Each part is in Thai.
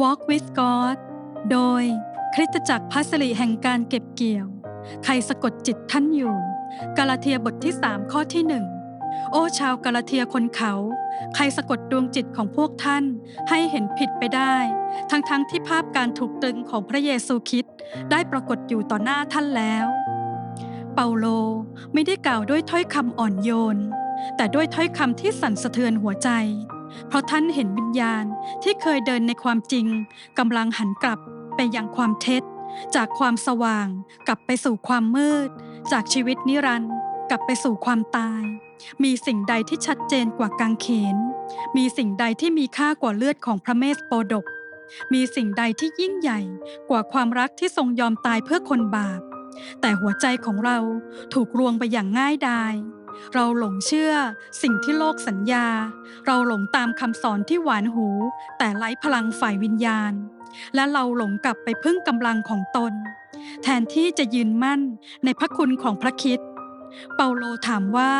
Walk with God โดยคริสตจักรพัสรีแห่งการเก็บเกี่ยว ใครสะกดจิตท่านอยู่ กาลาเทียบทที่ 3 ข้อที่หนึ่งโอ้ชาวกาลาเทียคนเขา ใครสะกดดวงจิตของพวกท่านให้เห็นผิดไปได้ ทั้งๆทที่ภาพการถูกตรึงของพระเยซูคริสต์ได้ปรากฏอยู่ต่อหน้าท่านแล้ว เปาโลไม่ได้กล่าวด้วยถ้อยคำอ่อนโยน แต่ด้วยถ้อยคำที่สั่นสะเทือนหัวใจ เพราะท่านเห็นวิญญาณที่เคยเดินในความจริงกำลังหันกลับไปยังความเท็จ จากความสว่างกลับไปสู่ความมืด จากชีวิตนิรันดร์กลับไปสู่ความตาย มีสิ่งใดที่ชัดเจนกว่ากางเขน มีสิ่งใดที่มีค่ากว่าเลือดของพระเมสโปดก มีสิ่งใดที่ยิ่งใหญ่กว่าความรักที่ทรงยอมตายเพื่อคนบาป แต่หัวใจของเราถูกรวงไปอย่างง่ายดาย เราหลงเชื่อ สิ่งที่โลกสัญญา เราหลงตามคำสอนที่หวานหู แต่ไร้พลังฝ่ายวิญญาณ และเราหลงกลับไปพึ่งกำลังของตน แทนที่จะยืนมั่นในพระคุณของพระคิดเปาโลถามว่า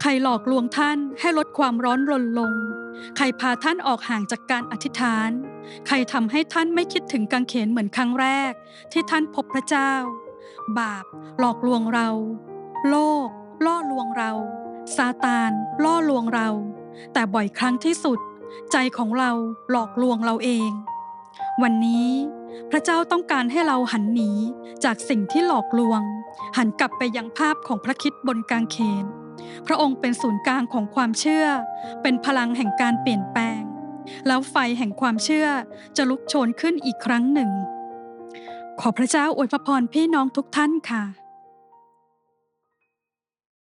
ใครหลอกลวงท่านให้ลดความร้อนรนลง ใครพาท่านออกห่างจากการอธิษฐาน ใครทำให้ท่านไม่คิดถึงกังเขนเหมือนครั้งแรก ที่ท่านพบพระเจ้า บาปหลอกลวงเรา โลก ล่อลวงเรา ซาตาน ล่อลวงเรา แต่บ่อยครั้งที่สุด ใจของเราหลอกลวงเราเอง วันนี้พระเจ้าต้องการให้เราหันหนีจากสิ่งที่หลอกลวง หันกลับไปยังภาพของพระคิดบนกางเขน พระองค์เป็นศูนย์กลางของความเชื่อ เป็นพลังแห่งการเปลี่ยนแปลง แล้วไฟแห่งความเชื่อจะลุกโชนขึ้นอีกครั้งหนึ่ง ขอพระเจ้าอวยพรพี่น้องทุกท่านค่ะ